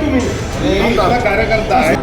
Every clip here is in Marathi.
माझा कार्यकर्ता आहे.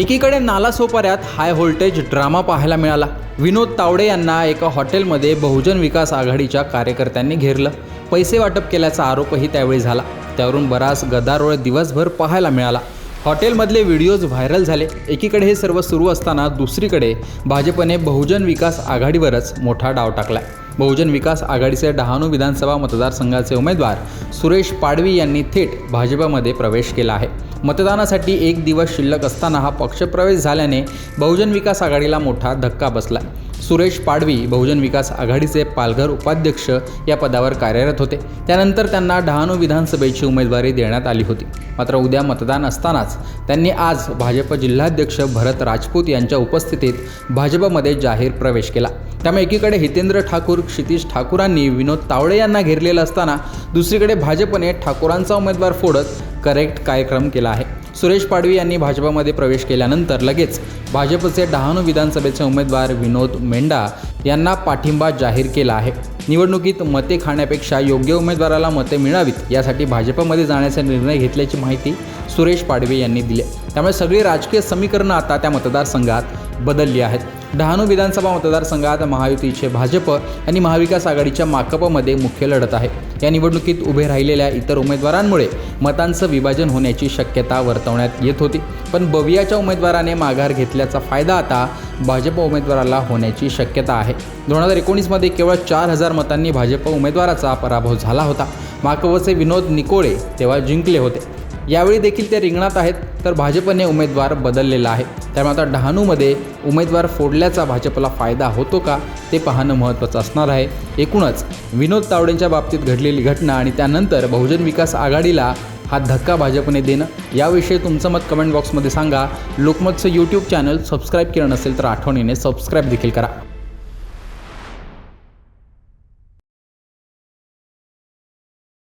एकीकडे नालासोपाऱ्यात हाय व्होल्टेज ड्रामा पाहायला मिळाला. विनोद तावडे यांना एका हॉटेलमध्ये बहुजन विकास आघाडीच्या कार्यकर्त्यांनी घेरलं. पैसे वाटप केल्याचा आरोपही त्यावेळी झाला. त्यावरून बराच गदारोळ दिवसभर पाहायला मिळाला. हॉटेलमधले व्हिडिओज व्हायरल झाले. एकीकडे हे सर्व सुरू असताना दुसरीकडे भाजपने बहुजन विकास आघाडीवरच मोठा डाव टाकला बहुजन विकास आघाडीचे डहाणू विधानसभा मतदारसंघाचे उमेदवार सुरेश पाडवी यांनी थेट भाजपमध्ये प्रवेश केला आहे. मतदानासाठी एक दिवस शिल्लक असताना हा पक्षप्रवेश झाल्याने बहुजन विकास आघाडीला मोठा धक्का बसला. सुरेश पाडवी बहुजन विकास आघाडीचे पालघर उपाध्यक्ष या पदावर कार्यरत होते. त्यानंतर त्यांना डहाणू विधानसभेची उमेदवारी देण्यात आली होती. मात्र उद्या मतदान असतानाच त्यांनी आज भाजप जिल्हाध्यक्ष भरत राजपूत यांच्या उपस्थितीत भाजपमध्ये जाहीर प्रवेश केला. त्यामुळे एकीकडे हितेंद्र ठाकूर क्षितिश ठाकूरांनी विनोद तावडे यांना घेरलेलं असताना दुसरीकडे भाजपने ठाकूरांचा उमेदवार फोडत करेक्ट कार्यक्रम केला आहे. सुरेश पाडवी यांनी भाजपमध्ये प्रवेश केल्यानंतर लगेच भाजपचे डहाणू विधानसभेचे उमेदवार विनोद मेंढा यांना पाठिंबा जाहीर केला आहे. निवडणुकीत मते खाण्यापेक्षा योग्य उमेदवाराला मते मिळावीत यासाठी भाजपमध्ये जाण्याचा निर्णय घेतल्याची माहिती सुरेश पाडवे यांनी दिली त्यामुळे सगळी राजकीय समीकरणं आता त्या मतदारसंघात बदलली आहेत. डहाणू विधानसभा मतदारसंघात महायुतीचे भाजप आणि महाविकास आघाडीच्या माकपमध्ये मुख्य लढत आहे. या निवडणुकीत उभे राहिलेल्या इतर उमेदवारांमुळे मतांचं विभाजन होण्याची शक्यता वर्तवण्यात येत होती. पण बवियाच्या उमेदवाराने माघार घेतल्याचा फायदा आता भाजप उमेदवाराला होण्याची शक्यता आहे. दोन हजार एकोणीसमध्ये केवळ चार हजार मतांनी भाजप उमेदवाराचा पराभव झाला होता. माकवचे विनोद निकोळे तेव्हा जिंकले होते. यावेळी देखील ते रिंगणात आहेत तर भाजपने उमेदवार बदललेला आहे. त्यामुळे आता डहाणूमध्ये उमेदवार फोडल्याचा भाजपला फायदा होतो का ते पाहणं महत्त्वाचं असणार आहे. एकूणच विनोद तावडेंच्या बाबतीत घडलेली घटना आणि त्यानंतर बहुजन विकास आघाडीला हा धक्का भाजपने देणं याविषयी तुमचं मत कमेंट बॉक्समध्ये सांगा. लोकमतचं यूट्यूब चॅनल सबस्क्राईब केलं नसेल तर आठवणीने सबस्क्राईब देखील करा.